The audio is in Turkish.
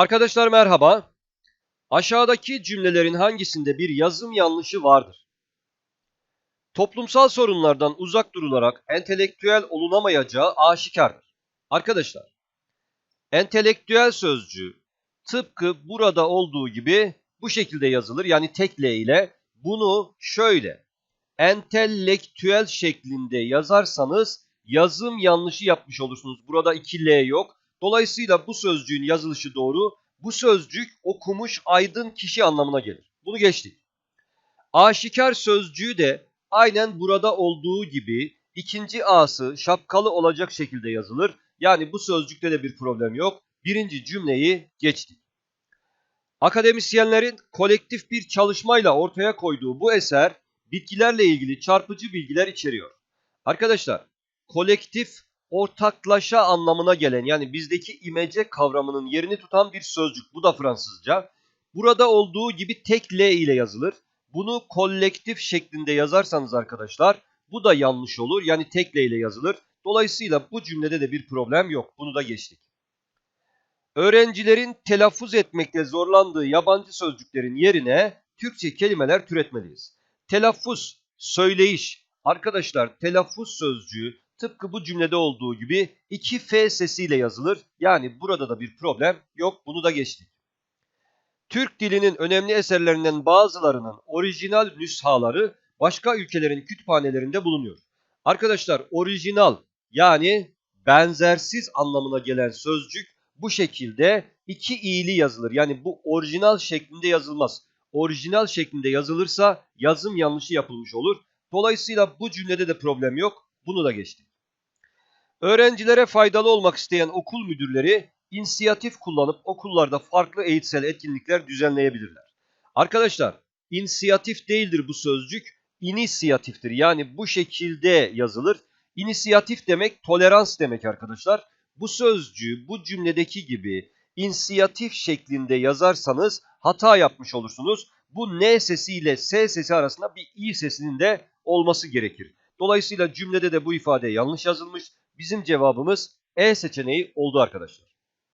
Arkadaşlar merhaba. Aşağıdaki cümlelerin hangisinde bir yazım yanlışı vardır? Toplumsal sorunlardan uzak durularak entelektüel olunamayacağı aşikardır. Arkadaşlar, entelektüel sözcüğü tıpkı burada olduğu gibi bu şekilde yazılır. Yani tek L ile bunu şöyle entelektüel şeklinde yazarsanız yazım yanlışı yapmış olursunuz. Burada iki L yok. Dolayısıyla bu sözcüğün yazılışı doğru. Bu sözcük okumuş aydın kişi anlamına gelir. Bunu geçtik. Aşikar sözcüğü de aynen burada olduğu gibi ikinci a'sı şapkalı olacak şekilde yazılır. Yani bu sözcükte de bir problem yok. Birinci cümleyi geçtik. Akademisyenlerin kolektif bir çalışmayla ortaya koyduğu bu eser bitkilerle ilgili çarpıcı bilgiler içeriyor. Arkadaşlar kolektif ortaklaşa anlamına gelen yani bizdeki imece kavramının yerini tutan bir sözcük. Bu da Fransızca. Burada olduğu gibi tek L ile yazılır. Bunu kolektif şeklinde yazarsanız arkadaşlar bu da yanlış olur. Yani tek L ile yazılır. Dolayısıyla bu cümlede de bir problem yok. Bunu da geçtik. Öğrencilerin telaffuz etmekte zorlandığı yabancı sözcüklerin yerine Türkçe kelimeler türetmeliyiz. Telaffuz, söyleyiş. Arkadaşlar telaffuz sözcüğü tıpkı bu cümlede olduğu gibi iki F sesiyle yazılır. Yani burada da bir problem yok. Bunu da geçtik. Türk dilinin önemli eserlerinden bazılarının orijinal nüshaları başka ülkelerin kütüphanelerinde bulunuyor. Arkadaşlar orijinal yani benzersiz anlamına gelen sözcük bu şekilde iki i'li yazılır. Yani bu orijinal şeklinde yazılmaz. Orijinal şeklinde yazılırsa yazım yanlışı yapılmış olur. Dolayısıyla bu cümlede de problem yok. Bunu da geçtik. Öğrencilere faydalı olmak isteyen okul müdürleri inisiyatif kullanıp okullarda farklı eğitsel etkinlikler düzenleyebilirler. Arkadaşlar inisiyatif değildir bu sözcük, inisiyatiftir. Yani bu şekilde yazılır. İnisiyatif demek tolerans demek arkadaşlar. Bu sözcüğü bu cümledeki gibi inisiyatif şeklinde yazarsanız hata yapmış olursunuz. Bu N sesi ile S sesi arasında bir İ sesinin de olması gerekir. Dolayısıyla cümlede de bu ifade yanlış yazılmış. Bizim cevabımız E seçeneği oldu arkadaşlar.